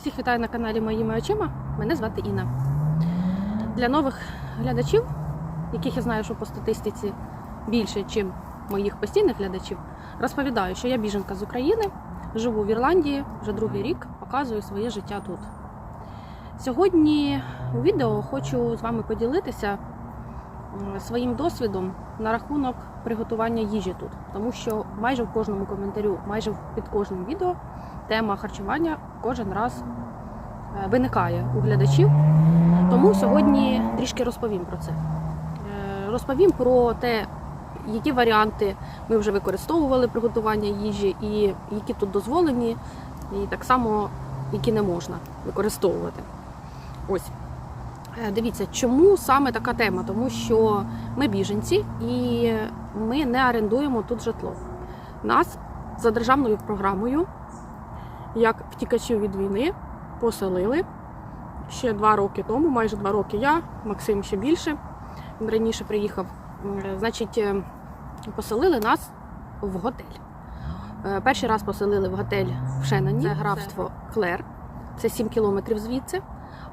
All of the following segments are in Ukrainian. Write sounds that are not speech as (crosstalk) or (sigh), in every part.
Всіх вітаю на каналі Моїми очима. Мене звати Інна. Для нових глядачів, яких я знаю, що по статистиці більше, ніж моїх постійних глядачів, розповідаю, що я біженка з України, живу в Ірландії вже другий рік, показую своє життя тут. Сьогодні у відео хочу з вами поділитися своїм досвідом на рахунок приготування їжі тут, тому що майже в кожному коментарю, майже під кожним відео тема харчування кожен раз е, виникає у глядачів. Тому сьогодні трішки розповім про це. Е, Розповім про те, які варіанти ми вже використовували при готуванні їжі, і які тут дозволені, і так само які не можна використовувати. Ось. Е, Дивіться, чому саме така тема? Тому що ми біженці і ми не орендуємо тут житло. Нас за державною програмою як втікачів від війни поселили ще два роки тому, майже два роки я, Максим ще більше. Він раніше приїхав. Значить, е, поселили нас в готель. Е, Перший раз поселили в готель в Шенані, це графство Клер, це 7 кілометрів звідси.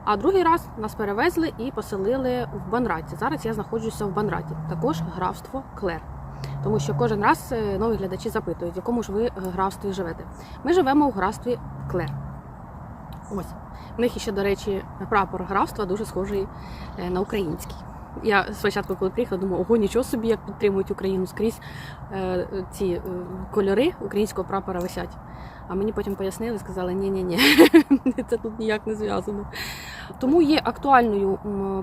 А другий раз нас перевезли і поселили в Банраті. Зараз я знаходжуся в Банраті, також графство Клер. Тому що кожен раз е, нові глядачі запитують, в якому ж ви графстві живете. Ми живемо у графстві Клер. Ось. У них ще, до речі, прапор графства дуже схожий е, на український. Я спочатку, коли приїхала, думала, ого, нічого собі, як підтримують Україну скрізь е, ці е, кольори українського прапора висять. А мені потім пояснили, сказали, ні ні ні це тут ніяк не зв'язано. Тому є актуальною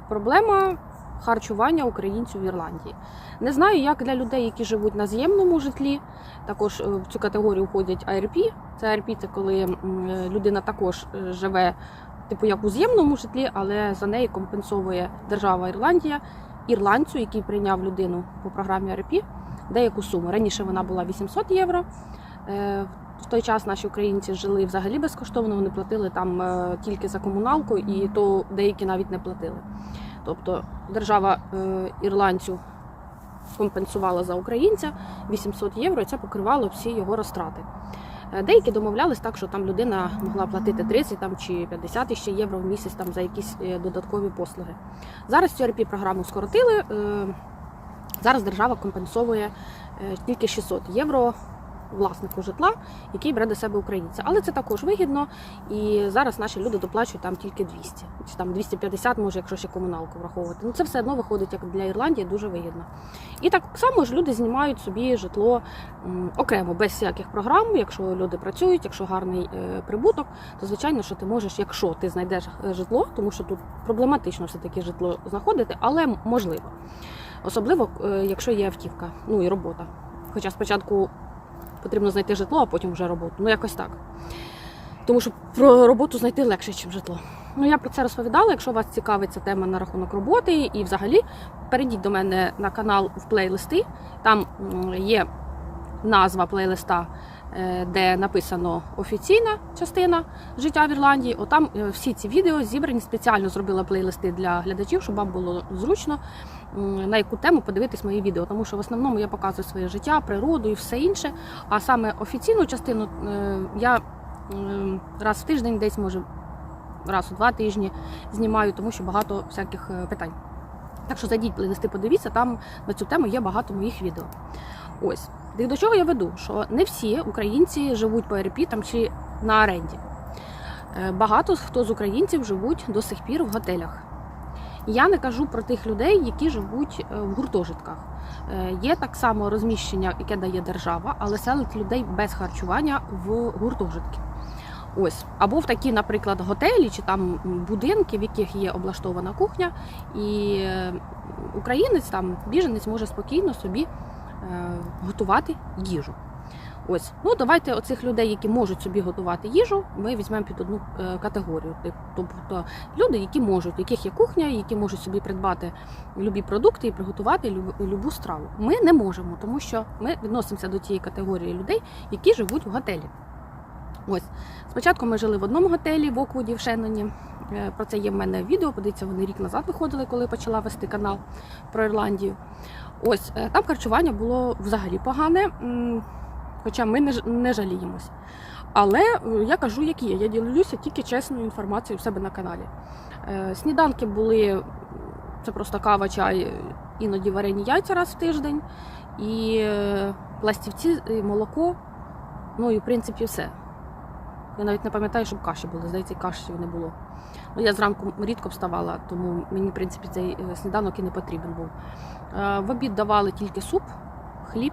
проблема харчування українців в Ірландії. Не знаю, як для людей, які живуть на з'ємному житлі. Також е, в цю категорію входять ARP. Це ARP – це коли е, людина також е, живе, типу як у з'ємному житлі, але за неї компенсовує держава Ірландія ірландцю, який прийняв людину по програмі ARP, деяку суму. Раніше вона була 800 євро. В той час наші українці жили взагалі безкоштовно, вони платили там тільки за комуналку, і то деякі навіть не платили. Тобто держава е, ірландцю компенсувала за українця 800 євро, і це покривало всі його розтрати. Е, Деякі домовлялись так, що там людина могла платити 30 там, чи 50 ще євро в місяць там, за якісь е, додаткові послуги. Зараз цю rp програму скоротили. Зараз держава компенсовує тільки 600 євро власнику житла, який бере до себе українця. Але це також вигідно, і зараз наші люди доплачують там тільки 200, чи там 250, може, якщо ще комуналку враховувати. Ну це все одно виходить як для Ірландії дуже вигідно. І так само ж люди знімають собі житло окремо, без всяких програм. Якщо люди працюють, якщо гарний е, прибуток, то звичайно, що ти можеш, якщо ти знайдеш е, житло, тому що тут проблематично все таки житло знаходити, але можливо. Особливо, е, якщо є автівка, ну і робота. Хоча спочатку потрібно знайти житло, а потім вже роботу. Ну, якось так. Тому що про роботу знайти легше, ніж житло. Ну, я про це розповідала. Якщо вас цікавить ця тема на рахунок роботи, і взагалі перейдіть до мене на канал в плейлисти. Там є назва плейлиста, е, де написано офіційна частина життя в Ірландії. Отам е, всі ці відео зібрані спеціально зробила плейлисти для глядачів, щоб вам було зручно на яку тему подивитись мої відео. Тому що в основному я показую своє життя, природу і все інше. А саме офіційну частину е, я раз в тиждень, десь може раз у два тижні знімаю, тому що багато всяких питань. Так що зайдіть плейлисти, подивіться, там на цю тему є багато моїх відео. Ось. І до чого я веду? Що не всі українці живуть по РП там чи на оренді. Е, Багато хто з українців живуть до сих пір в готелях. Я не кажу про тих людей, які живуть е, в гуртожитках. Е, Є так само розміщення, яке дає держава, але селить людей без харчування в гуртожитки. Ось або в такі, наприклад, готелі чи там будинки, в яких є облаштована кухня, і українець там біженець може спокійно собі готувати їжу. Ось, ну давайте оцих людей, які можуть собі готувати їжу, ми візьмемо під одну е, категорію. Тобто люди, які можуть, яких є кухня, які можуть собі придбати любі продукти і приготувати люб- любу страву. Ми не можемо, тому що ми відносимося до тієї категорії людей, які живуть в готелі. Ось спочатку ми жили в одному готелі в Оквуді в Шенноні. Е, Про це є в мене відео. Подивіться, вони рік назад виходили, коли почала вести канал про Ірландію. Ось е, там харчування було взагалі погане, хоча ми не, жаліємось. Але е, я кажу, які є. Я ділюся тільки чесною інформацією в себе на каналі. Е, Сніданки були це просто кава, чай, іноді варені яйця раз в тиждень, і пластівці, і молоко. Ну і в принципі все. Я навіть не пам'ятаю, щоб каші були. Здається, каші не було. Ну, я зранку рідко вставала, тому мені, в принципі, цей е, сніданок і не потрібен був. Е, В обід давали тільки суп, хліб.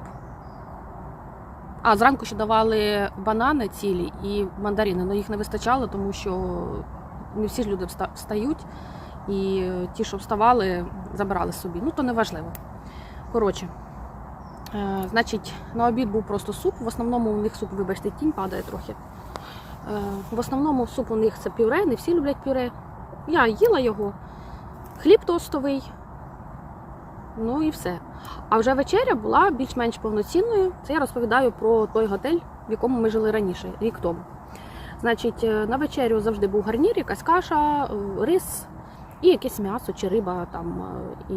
А зранку ще давали банани цілі і мандарини, але їх не вистачало, тому що не всі ж люди встають, і е, ті, що вставали, забирали собі. Ну, то не важливо. Коротше, значить, на обід був просто суп. В основному у них суп, вибачте, тінь падає трохи. Е, В основному суп у них це пюре, не всі люблять пюре. Я їла його. Хліб тостовий. Ну і все. А вже вечеря була більш-менш повноцінною. Це я розповідаю про той готель, в якому ми жили раніше, рік тому. Значить, е, на вечерю завжди був гарнір, якась каша, е, рис і якесь м'ясо чи риба. Там і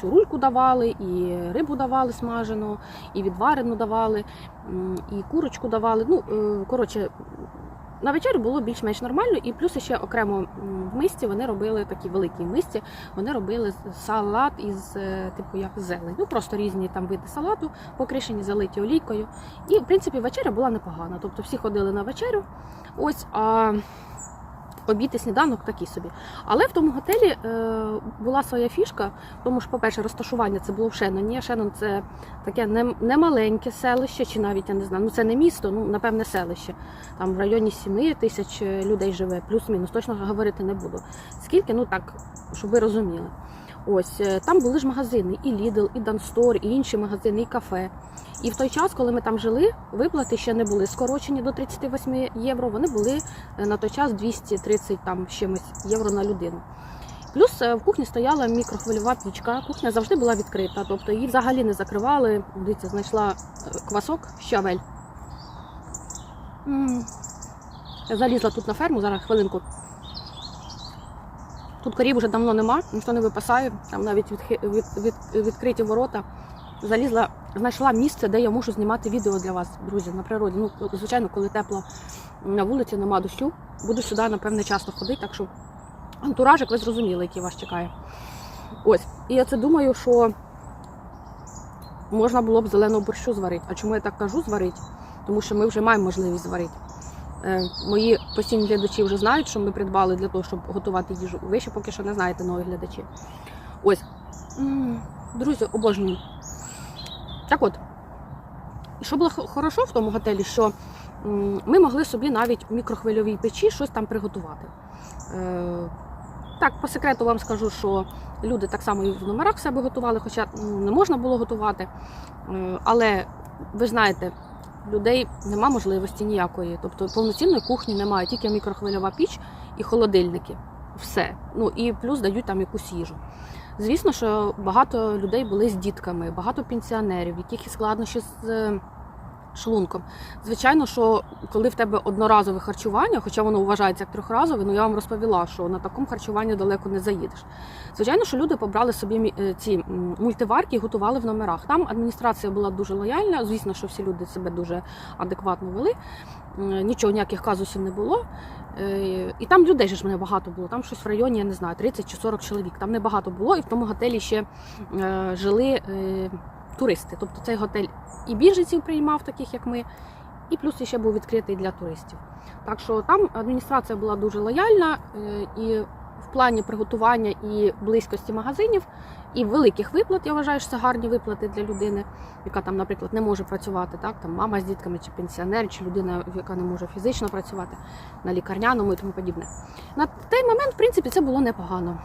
цю рульку давали, і рибу давали смажену, і відварену давали, і курочку давали. Ну, коротше, на вечерю було більш-менш нормально, і плюс ще окремо в мисці вони робили такі великі мисці, вони робили салат із е, типу як зелень. Ну просто різні там види салату, покришені, залиті олійкою. І в принципі вечеря була непогана. Тобто всі ходили на вечерю. Ось а обід і сніданок такі собі. Але в тому готелі е, була своя фішка, тому що, по-перше, розташування це було в Шеноні. Шенон це таке не, не маленьке селище, чи навіть я не знаю. Ну це не місто, ну напевне селище. Там в районі 7 тисяч людей живе, плюс-мінус. Точно говорити не буду. Скільки, ну так, щоб ви розуміли. Ось е, там були ж магазини, і Lidl, і Данстор, і інші магазини, і кафе. І в той час, коли ми там жили, виплати ще не були скорочені до 38 євро. Вони були е, на той час 230 там чимось євро на людину. Плюс е, в кухні стояла мікрохвильова пічка. Кухня завжди була відкрита, тобто її взагалі не закривали. Дивіться, знайшла квасок, щавель. М. Я залізла тут на ферму, зараз хвилинку. Тут корів вже давно нема, ніхто не випасає, там навіть відхи- від, від, відкриті ворота. Залізла, знайшла місце, де я можу знімати відео для вас, друзі, на природі. Ну, звичайно, коли тепло на вулиці, нема дощу. Буду сюди, напевне, часто ходити, так що антуражик, ви зрозуміли, який вас чекає. Ось. І я це думаю, що можна було б зеленого борщу зварити. А чому я так кажу зварити? Тому що ми вже маємо можливість зварити. Е, Мої постійні глядачі вже знають, що ми придбали для того, щоб готувати їжу. Ви ще поки що не знаєте нові глядачі. Ось. Друзі, обожнюю. Так от, що було хорошо в тому готелі, що ми могли собі навіть у мікрохвильовій печі щось там приготувати. Е, Так, по секрету вам скажу, що люди так само і в номерах себе готували, хоча не можна було готувати. Е, Але ви знаєте, людей нема можливості ніякої. Тобто повноцінної кухні немає, тільки мікрохвильова піч і холодильники. Все. Ну і плюс дають там якусь їжу. Звісно, що багато людей були з дітками, багато пенсіонерів, яких складнощі з е, шлунком. Звичайно, що коли в тебе одноразове харчування, хоча воно вважається як трьохразове, ну я вам розповіла, що на такому харчуванні далеко не заїдеш. Звичайно, що люди побрали собі е, ці мультиварки і готували в номерах. Там адміністрація була дуже лояльна. Звісно, що всі люди себе дуже адекватно вели. Нічого, ніяких казусів не було. Е, І там людей ж мене багато було. Там щось в районі, я не знаю, 30 чи 40 чоловік. Там не багато було, і в тому готелі ще е, жили туристи. Тобто цей готель і біженців приймав, таких як ми, і плюс ще був відкритий для туристів. Так що там адміністрація була дуже лояльна е, і в плані приготування і близькості магазинів, і великих виплат, я вважаю, що це гарні виплати для людини, яка там, наприклад, не може працювати, так там мама з дітками, чи пенсіонер, чи людина, яка не може фізично працювати на лікарняному і тому подібне. На той момент, в принципі, це було непогано.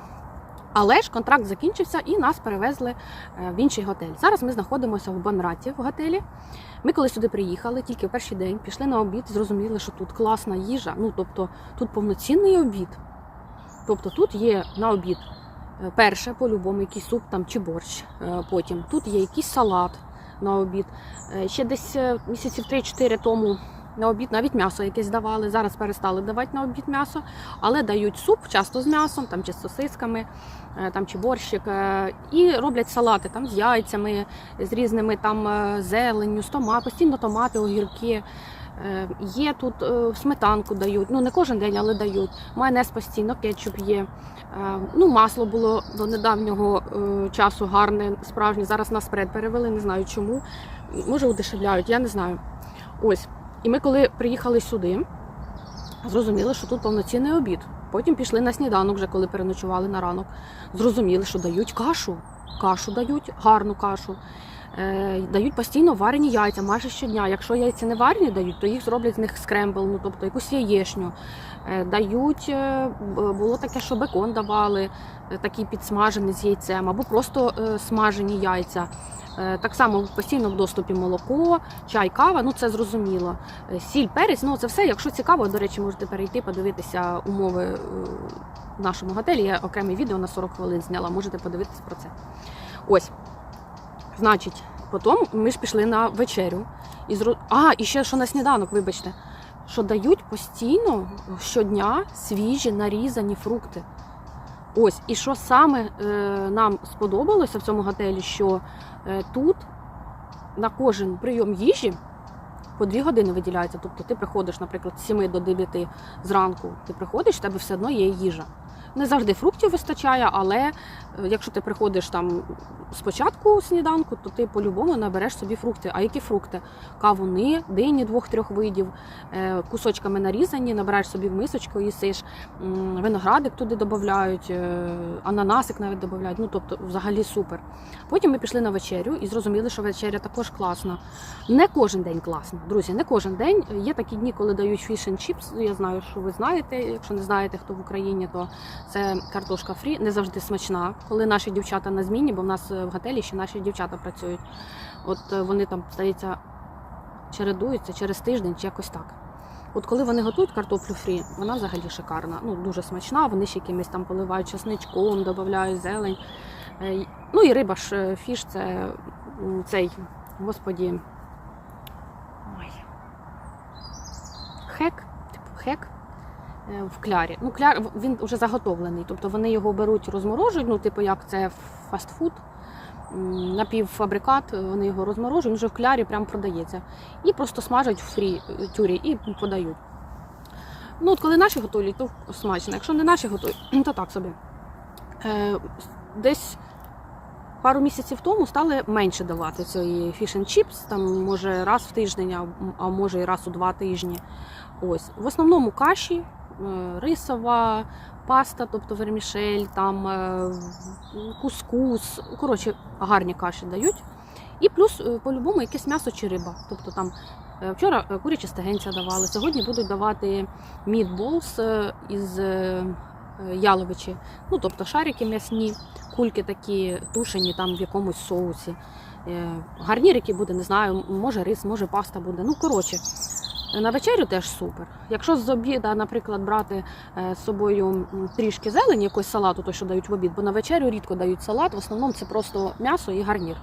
Але ж контракт закінчився і нас перевезли е, в інший готель. Зараз ми знаходимося в Банраті в готелі. Ми коли сюди приїхали, тільки в перший день пішли на обід, зрозуміли, що тут класна їжа. Ну тобто тут повноцінний обід. Тобто тут є на обід е, перше, по-любому, якийсь суп там чи борщ. Е, Потім тут є якийсь салат на обід. Ще десь місяців 3-4 тому на обід навіть м'ясо якесь давали. Зараз перестали давати на обід м'ясо, але дають суп часто з м'ясом, там чи з сосисками, е, там чи борщик. е, І роблять салати там з яйцями, з різними там е, зеленню, з тома, постійно томати, огірки. Є тут сметанку дають, ну не кожен день, але дають. Майонез постійно, кетчуп є. Ну, масло було до недавнього часу гарне, справжнє. Зараз на спред перевели, не знаю чому. Може, удешевляють, я не знаю. Ось. І ми, коли приїхали сюди, зрозуміли, що тут повноцінний обід. Потім пішли на сніданок, вже коли переночували на ранок. Зрозуміли, що дають кашу. Кашу дають, гарну кашу. Е, дають постійно варені яйця майже щодня. Якщо яйця не варені дають, то їх зроблять з них скрембл, ну тобто якусь яєшню. Е, дають, е, було таке, що бекон давали, такий підсмажений з яйцем, або просто смажені яйця. Так само постійно в доступі молоко, чай, кава, ну це зрозуміло. Сіль, перець, ну це все. Якщо цікаво, до речі, можете перейти, подивитися умови в нашому готелі. Я окреме відео на 40 хвилин зняла, можете подивитися про це. Ось. Значить, потім ми ж пішли на вечерю. І зро... А, і ще що на сніданок, вибачте, що дають постійно щодня свіжі нарізані фрукти. Ось, і що саме е, нам сподобалося в цьому готелі, що е, тут на кожен прийом їжі по дві години виділяється. Тобто ти приходиш, наприклад, з 7 до 9 зранку, ти приходиш, в тебе все одно є їжа. Не завжди фруктів вистачає, але якщо ти приходиш там спочатку сніданку, то ти по-любому набереш собі фрукти. А які фрукти? Кавуни, дині двох-трьох видів, е, кусочками нарізані, набираєш собі в мисочку, їсиш, виноградик туди додають, е, ананасик навіть додають. Ну тобто, взагалі супер. Потім ми пішли на вечерю і зрозуміли, що вечеря також класна. Не кожен день класно, друзі, не кожен день. Є такі дні, коли дають and chips. Я знаю, що ви знаєте. Якщо не знаєте, хто в Україні, то це картошка фрі, не завжди смачна. Коли наші дівчата на зміні, бо в нас е, в готелі ще наші дівчата працюють. От е, вони там, здається, чередуються через тиждень чи якось так. От коли вони готують картоплю фрі, вона взагалі шикарна. Ну, дуже смачна. Вони ще якимось там поливають чесничком, додають зелень. Е, Ну і риба ж фіш це цей, господі. Ой. Хек, типу хек в клярі. Ну, кляр він вже заготовлений. Тобто вони його беруть, розморожують, ну, типу, як це фастфуд. Напівфабрикат, е, вони його розморожують, вже в клярі прям продається. І просто смажать в фрі е, тюрі і подають. Ну, от коли наші готують, то смачно. Якщо не наші готують, (clears throat) то так собі. Е, десь пару місяців тому стали менше давати fish and chips, там може раз в тиждень, а, може і раз у два тижні. Ось. В основному каші, е, рисова, паста, тобто вермішель, там е, кускус. Коротше, гарні каші дають. І плюс е, по-любому якесь м'ясо чи риба. Тобто там е, вчора е, курячі стегенця давали, сьогодні будуть давати мідболс е, із е, е, яловичі. Ну, тобто шарики м'ясні, кульки такі тушені там в якомусь соусі. Е, Гарнірики буде, не знаю, може рис, може паста буде. Ну, коротше, на вечерю теж супер. Якщо з обіда, наприклад, брати е, з собою трішки зелені, якось салату, то що дають в обід, бо на вечерю рідко дають салат, в основному це просто м'ясо і гарнір.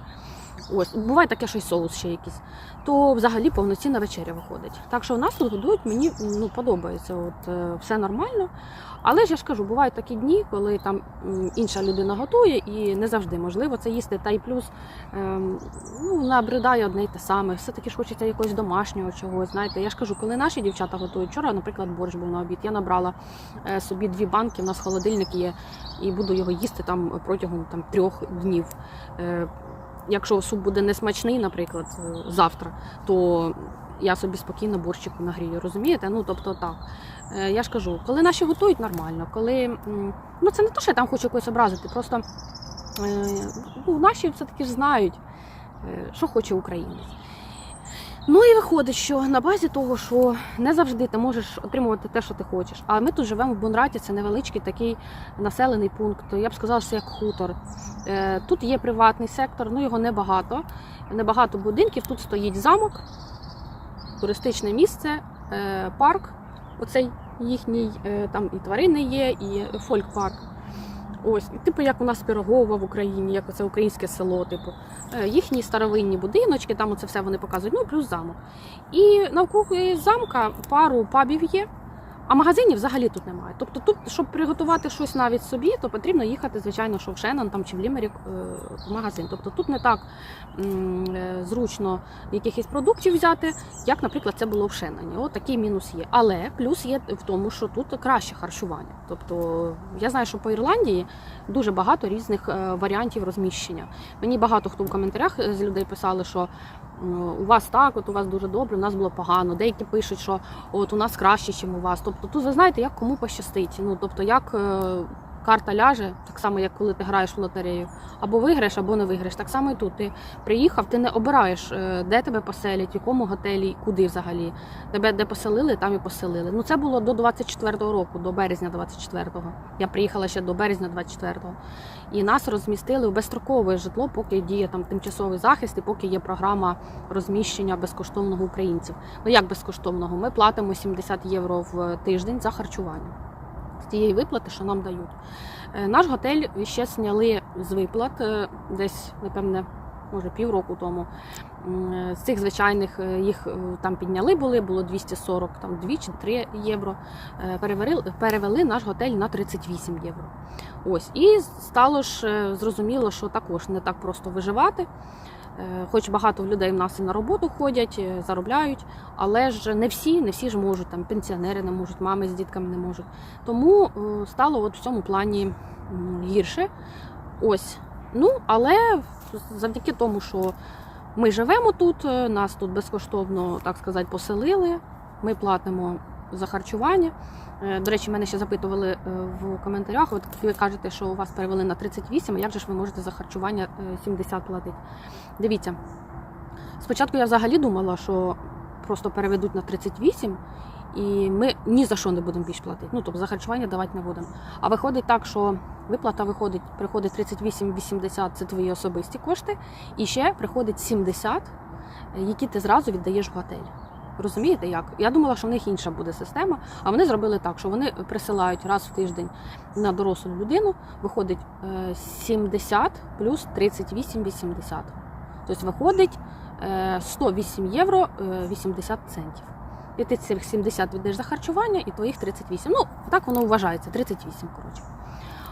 Ось, буває таке, що й соус ще якийсь, то взагалі повноцінна вечеря виходить. Так що у нас тут годують, мені ну, подобається, от е, все нормально. Але ж я ж кажу, бувають такі дні, коли там інша людина готує, і не завжди можливо це їсти. Та й плюс ем, ну, набридає одне й те саме. Все-таки ж хочеться якогось домашнього чогось. Знаєте, я ж кажу, коли наші дівчата готують, вчора, наприклад, борщ був на обід. Я набрала е, собі дві банки, у нас холодильник є, і буду його їсти там протягом там, трьох днів. Якщо суп буде несмачний, наприклад, е, завтра, то я собі спокійно борщику нагрію, розумієте? Ну, тобто так. Е, Я ж кажу, коли наші готують нормально, коли. Ну, це не те, що я там хочу когось образити, просто е, ну, наші все-таки ж знають, що хоче українець. Ну і виходить, що на базі того, що не завжди ти можеш отримувати те, що ти хочеш. А ми тут живемо в Бонраті, це невеличкий такий населений пункт. Я б сказала, що як хутор. Е, Тут є приватний сектор, ну його небагато. Небагато будинків. Тут стоїть замок, туристичне місце, е, парк. Оцей їхній, е, там і тварини є, і фольк-парк. Ось, типу, як у нас Пирогова в Україні, як це українське село, типу, Е, їхні старовинні будиночки, там оце все вони показують, ну плюс замок. І навколо замка пару пабів є, А магазинів взагалі тут немає. Тобто, тут, щоб приготувати щось навіть собі, то потрібно їхати, звичайно, що в Шеннон там чи в Лімерік е, в магазин. Тобто тут не так е, зручно якихось продуктів взяти, як, наприклад, це було в Шенноні. От такий мінус є. Але плюс є в тому, що тут краще харчування. Тобто я знаю, що по Ірландії дуже багато різних е, варіантів розміщення. Мені багато хто в коментарях з людей писали, що у вас так, от у вас дуже добре, у нас було погано. Деякі пишуть, що от у нас краще, ніж у вас. Тобто тут ви знаєте, як кому пощастить. Ну тобто, як е, карта ляже, так само, як коли ти граєш в лотерею. Або виграєш, або не виграєш. Так само і тут. Ти приїхав, ти не обираєш, е, де тебе поселять, в якому готелі, куди взагалі. Тебе де поселили, там і поселили. Ну це було до 24-го року, до березня 24-го. Я приїхала ще до березня 24-го. І нас розмістили в безстрокове житло, поки діє там тимчасовий захист і поки є програма розміщення безкоштовного українців. Ну як безкоштовного? Ми платимо 70 євро в тиждень за харчування з тієї виплати, що нам дають. Е, Наш готель ще зняли з виплат е, десь, напевне, може півроку тому. Е, З цих звичайних е, їх е, там підняли були, було 240, там 2 чи 3 євро. Перевели, перевели наш готель на 38 євро. Ось. І стало ж зрозуміло, що також не так просто виживати. Хоч багато людей в нас і на роботу ходять, заробляють, але ж не всі, не всі ж можуть, там пенсіонери не можуть, мами з дітками не можуть. Тому стало от в цьому плані гірше. Ось. Ну, але завдяки тому, що ми живемо тут, е, нас тут безкоштовно, так сказати, поселили. Ми платимо за харчування. Е, До речі, мене ще запитували е, в коментарях. От ви кажете, що вас перевели на 38, а як же ж ви можете за харчування е, 70 платити? Дивіться, спочатку я взагалі думала, що просто переведуть на 38, і ми ні за що не будемо більш платити. Ну тобто за харчування давати не будемо. А виходить так, що виплата виходить, приходить 38,80 це твої особисті кошти, і ще приходить 70, які ти зразу віддаєш в готель. Розумієте як? Я думала, що в них інша буде система, а вони зробили так, що вони присилають раз в тиждень на дорослу людину, виходить е, 70 плюс 38,80. Тобто виходить е, 108 євро е, 80 центів. І ти цих 70 віддаєш за харчування і твоїх 38. Ну, так воно вважається, 38, коротше.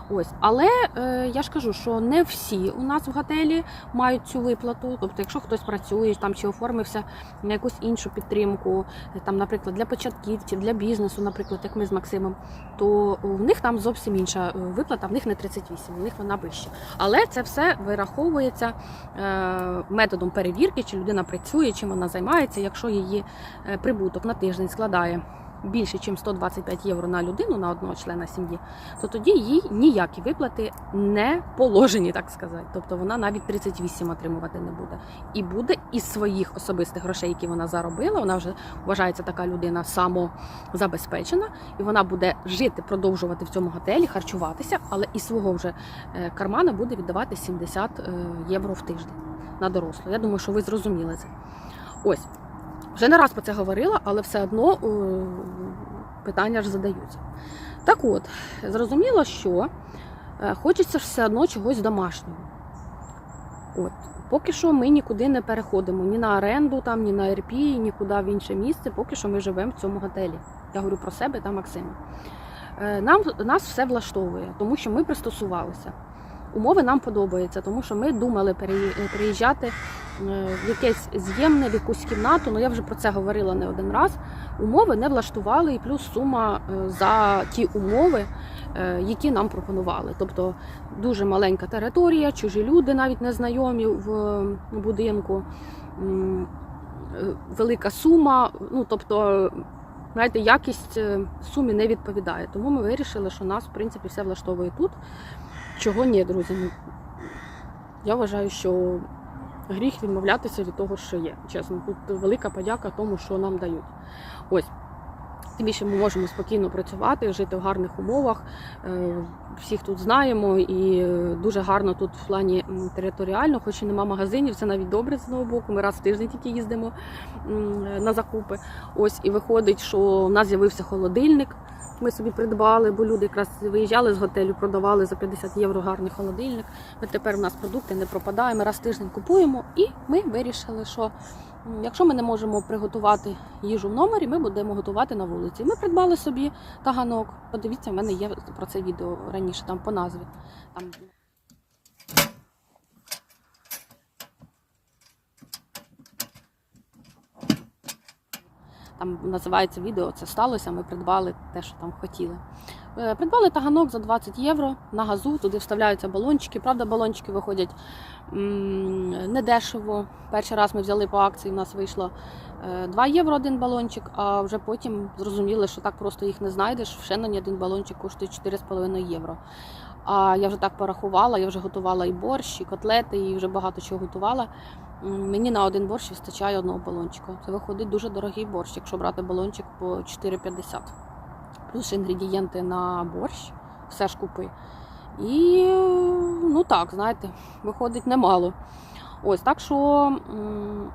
Ось, але е, я ж кажу, що не всі у нас в готелі мають цю виплату. Тобто, якщо хтось працює там чи оформився на якусь іншу підтримку, е, там, наприклад, для початківців, для бізнесу, наприклад, як ми з Максимом, то в них там зовсім інша е, виплата, в них не 38, в них вона вища. Але це все вираховується е, методом перевірки, чи людина працює, чим вона займається. Якщо її е, прибуток на тиждень складає більше, ніж 125 євро на людину на одного члена сім'ї, то тоді їй ніякі виплати не положені, так сказати. Тобто вона навіть 38 отримувати не буде. І буде із своїх особистих грошей, які вона заробила. Вона вже вважається така людина самозабезпечена, і вона буде жити, продовжувати в цьому готелі, харчуватися, але із свого вже е, кармана буде віддавати 70 е, євро в тиждень на дорослу. Я думаю, що ви зрозуміли це. Ось. Вже не раз про це говорила, але все одно е, питання ж задаються. Так от, зрозуміло, що е, хочеться все одно чогось домашнього. От. Поки що ми нікуди не переходимо ні на оренду, там, ні на РП, нікуди в інше місце, поки що ми живемо в цьому готелі. Я говорю про себе та Максима. Е, Нам, нас все влаштовує, тому що ми пристосувалися. Умови нам подобаються, тому що ми думали переї- переїжджати в якесь з'ємне, в якусь кімнату. Ну я вже про це говорила не один раз. Умови не влаштували, і плюс сума е, за ті умови, е, які нам пропонували. Тобто дуже маленька територія, чужі люди, навіть незнайомі в е, будинку, е, велика сума. Ну тобто, знаєте, якість е, сумі не відповідає. Тому ми вирішили, що нас в принципі все влаштовує тут. Чого ні, друзі. Ну, Я вважаю, що гріх відмовлятися від того, що є. Чесно, тут велика подяка тому, що нам дають. Ось. Тим більше ми можемо спокійно працювати, жити в гарних умовах. Е, Всіх тут знаємо і е, дуже гарно тут в плані територіально, хоч і нема магазинів, це навіть добре з одного боку. Ми раз в тиждень тільки їздимо на закупи. Ось і виходить, що у нас з'явився холодильник. Ми собі придбали, бо люди якраз виїжджали з готелю, продавали за 50 євро гарний холодильник. Ми тепер у нас продукти не пропадають, ми раз в тиждень купуємо, і ми вирішили, що Якщо ми не можемо приготувати їжу в номері, ми будемо готувати на вулиці. Ми придбали собі таганок. Подивіться, в мене є про це відео раніше там по назві. Там Там називається відео Це сталося. Ми придбали те, що там хотіли. Е, Придбали таганок за 20 євро на газу. Туди вставляються балончики. Правда, балончики виходять недешево. Перший раз ми взяли по акції, у нас вийшло е, 2 євро один балончик, а вже потім зрозуміли, що так просто їх не знайдеш. В Шенноні один балончик коштує 4,5 євро. А я вже так порахувала, я вже готувала і борщ, і котлети, і вже багато чого готувала. Мені на один борщ вистачає одного балончика. Це виходить дуже дорогий борщ, якщо брати балончик по 4,50. Плюс інгредієнти на борщ, все ж купи. І ну так, знаєте, виходить немало. Ось так що.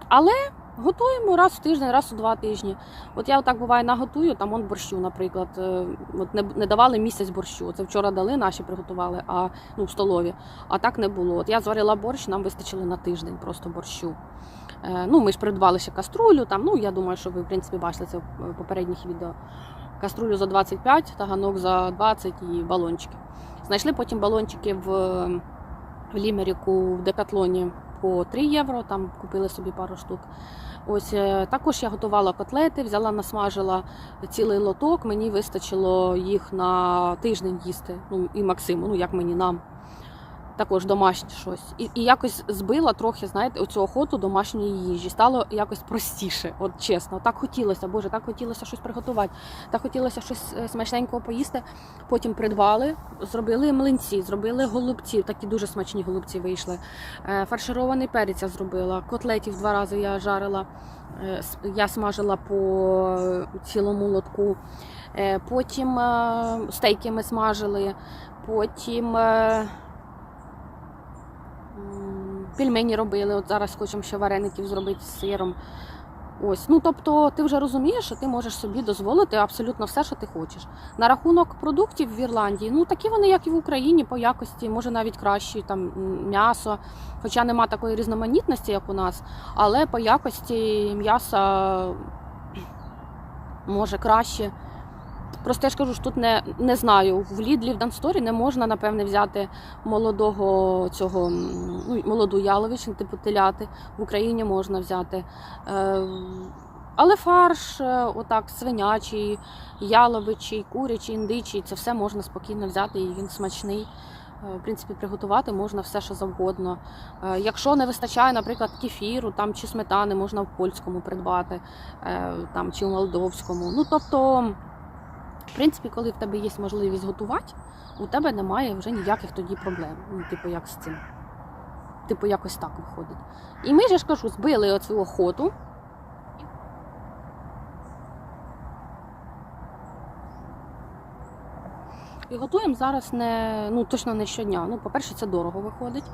Але готуємо раз в тиждень, раз у два тижні. От я отак буває наготую, там он борщу, наприклад. е, От не, не давали місяць борщу. Це вчора дали, наші приготували, а ну в столові. А так не було. От я зварила борщ, нам вистачило на тиждень просто борщу. Е, ну, ми ж придбали ще каструлю. Там, ну я думаю, що ви в принципі бачили це в попередніх відео. Каструлю за 25, таганок за 20 і балончики. Знайшли потім балончики в, в Лімеріку в Декатлоні по 3 євро, там купили собі пару штук. Ось е, також я готувала котлети, взяла, насмажила цілий лоток. Мені вистачило їх на тиждень їсти. Ну і Максиму, ну як мені нам. Також домашнє щось. І, і якось збила трохи, знаєте, оцю охоту домашньої їжі. Стало якось простіше, от чесно. Так хотілося, Боже, так хотілося щось приготувати, так хотілося щось е, смачненького поїсти. Потім придбали, зробили млинці, зробили голубці, такі дуже смачні голубці вийшли. Е, Фарширований перець я зробила, котлетів два рази я жарила, е, я смажила по цілому лотку. Потім стейки ми смажили, потім. Пельмені робили, от зараз хочемо ще вареників зробити з сиром. Ось, ну тобто, ти вже розумієш, що ти можеш собі дозволити абсолютно все, що ти хочеш. На рахунок продуктів в Ірландії, ну такі вони, як і в Україні, по якості, може навіть кращі, там м'ясо. Хоча нема такої різноманітності, як у нас, але по якості м'яса може краще. Просто я ж кажу, що тут не, не знаю. В Лідлі в Дансторі не можна, напевне, взяти молодого цього ну, молоду ялович, типу теляти. В Україні можна взяти. Е, але фарш, е, отак, свинячий, яловичий, курячий, індичий, це все можна спокійно взяти, і він смачний. Е, В принципі, приготувати можна все, що завгодно. Е, Якщо не вистачає, наприклад, кефіру там, чи сметани, можна в польському придбати там, чи в молдовському. Ну, тобто, принципі, коли в тебе є можливість готувати, у тебе немає вже ніяких тоді проблем. Ну, типу, як з цим. Типу, якось так виходить. І ми ж кажу, збили оцю охоту. І готуємо зараз не, ну точно не щодня. Ну, по-перше, це дорого виходить.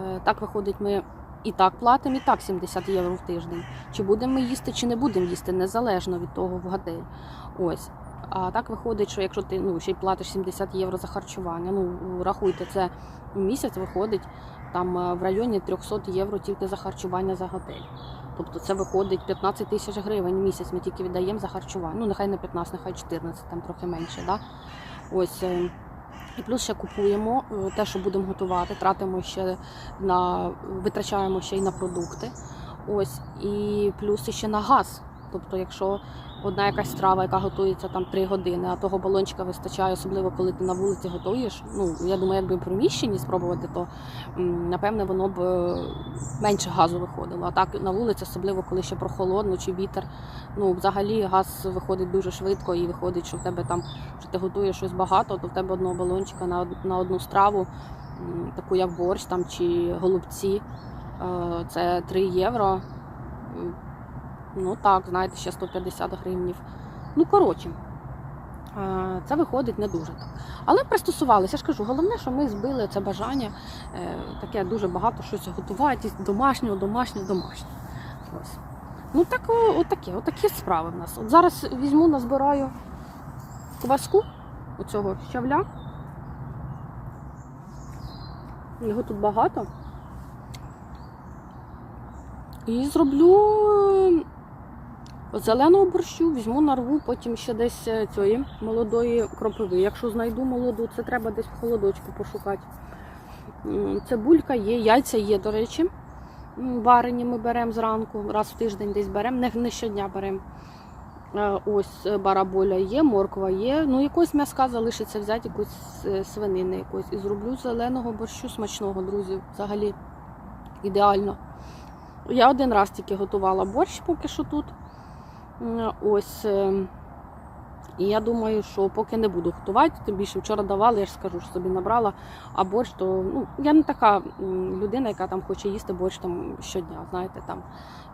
Е, Так виходить, ми і так платимо, і так 70 євро в тиждень. Чи будемо ми їсти, чи не будемо їсти, незалежно від того в готель. Ось. А так виходить, що якщо ти ну, ще й платиш 70 євро за харчування, ну рахуйте, це місяць виходить там е, в районі 300 євро тільки за харчування за готель. Тобто це виходить 15 тисяч гривень місяць ми тільки віддаємо за харчування. Ну, нехай не 15, нехай 14, там трохи менше. Да? Ось. е, І плюс ще купуємо е, те, що будемо готувати, тратимо ще на витрачаємо ще й на продукти. Ось, і плюс ще на газ. Тобто, якщо одна якась страва, яка готується там 3 години, а того балончика вистачає, особливо коли ти на вулиці готуєш. Ну я думаю, якби в приміщенні спробувати, то напевне воно б е, менше газу виходило. А так на вулиці, особливо коли ще прохолодно чи вітер. Ну взагалі газ виходить дуже швидко і виходить, що в тебе там, що ти готуєш щось багато, то в тебе одного балончика на, на одну страву, таку як борщ там чи голубці. е, Це 3 євро. Ну так, знаєте, ще 150 гривнів. Ну, коротше, е, це виходить не дуже так. Але пристосувалися, я ж кажу, головне, що ми збили це бажання е, таке дуже багато щось готувати, домашнього, домашнього, домашнього. Ось. Ну так, о- отаке, отакі справи в нас. От зараз візьму, назбираю кваску оцього щавля. Його тут багато. І зроблю зеленого борщу, візьму нарву, потім ще десь е, цієї молодої кропиви. Якщо знайду молоду, це треба десь в холодочку пошукати. Цибулька є, яйця є, до речі. Варені ми беремо зранку, раз в тиждень десь беремо, не, не щодня беремо. Е, Ось е, бараболя є, морква є. Ну, якось м'яска залишиться взяти, якусь свинини якось. І зроблю зеленого борщу смачного, друзі. Взагалі ідеально. Я один раз тільки готувала борщ поки що тут. М, Ось. е, І я думаю, що поки не буду готувати, тим більше вчора давали, я ж скажу, що собі набрала. А борщ, то ну, я не така людина, яка там хоче їсти борщ там щодня. Знаєте, там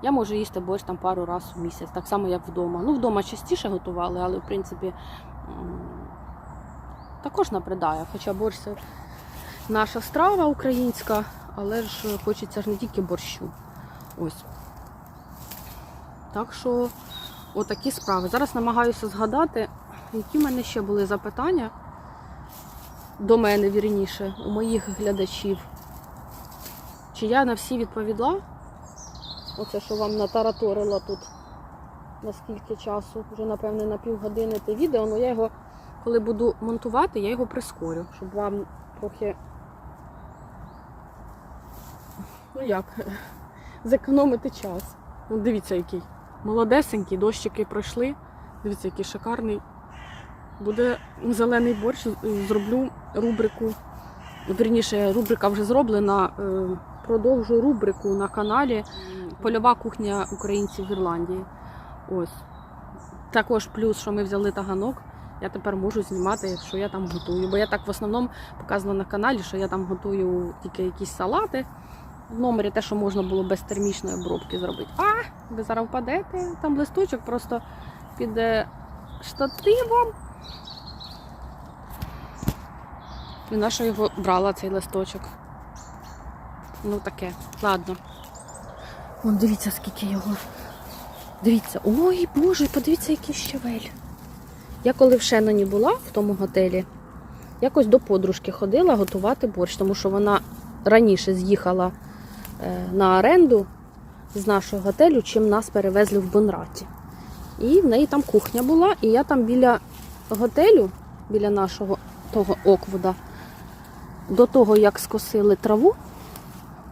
я можу їсти борщ там пару разів в місяць, так само як вдома. Ну, вдома частіше готували, але в принципі також напридає. Хоча борщ це наша страва українська, але ж хочеться ж не тільки борщу. Ось. Так що, отакі справи. Зараз намагаюся згадати, які в мене ще були запитання до мене, вірніше, у моїх глядачів. Чи я на всі відповіла? Оце, що вам натараторила тут на скільки часу, вже, напевне, на півгодини те відео, але я його, коли буду монтувати, я його прискорю, щоб вам трохи. Ну як, зекономити час. Ну, дивіться, який. Молодесенький, дощики пройшли. Дивіться, який шикарний. Буде зелений борщ, зроблю рубрику. Вірніше, рубрика вже зроблена. е, Продовжу рубрику на каналі Польова кухня українців в Ірландії. Ось. Також плюс, що ми взяли таганок, я тепер можу знімати, що я там готую. Бо я так в основному показувала на каналі, що я там готую тільки якісь салати. В номері те, що можна було без термічної обробки зробити. А, ви зараз впадете, там листочок просто під штативом. І наша його брала цей листочок. Ну таке, ладно. Вон дивіться, скільки його. Дивіться, ой боже, подивіться, який щавель. Я коли в Шеноні була в тому готелі, якось до подружки ходила готувати борщ, тому що вона раніше з'їхала на оренду з нашого готелю, чим нас перевезли в Бонраті. І в неї там кухня була, і я там біля готелю, біля нашого того Оквуда, до того, як скосили траву,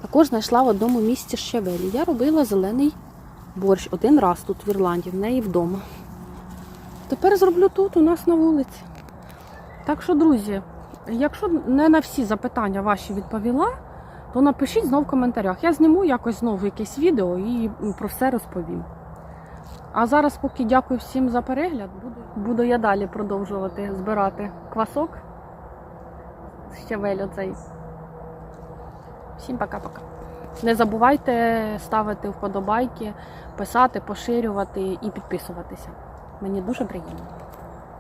також знайшла в одному місці щавелі. Я робила зелений борщ один раз тут в Ірландії, в неї вдома. Тепер зроблю тут, у нас на вулиці. Так що, друзі, якщо не на всі запитання ваші відповіла, то напишіть знов в коментарях. Я зніму якось знову якесь відео і про все розповім. А зараз, поки дякую всім за перегляд, буду, буду я далі продовжувати збирати квасок. Щавель оцей. Всім пока-пока. Не забувайте ставити вподобайки, писати, поширювати і підписуватися. Мені дуже приємно.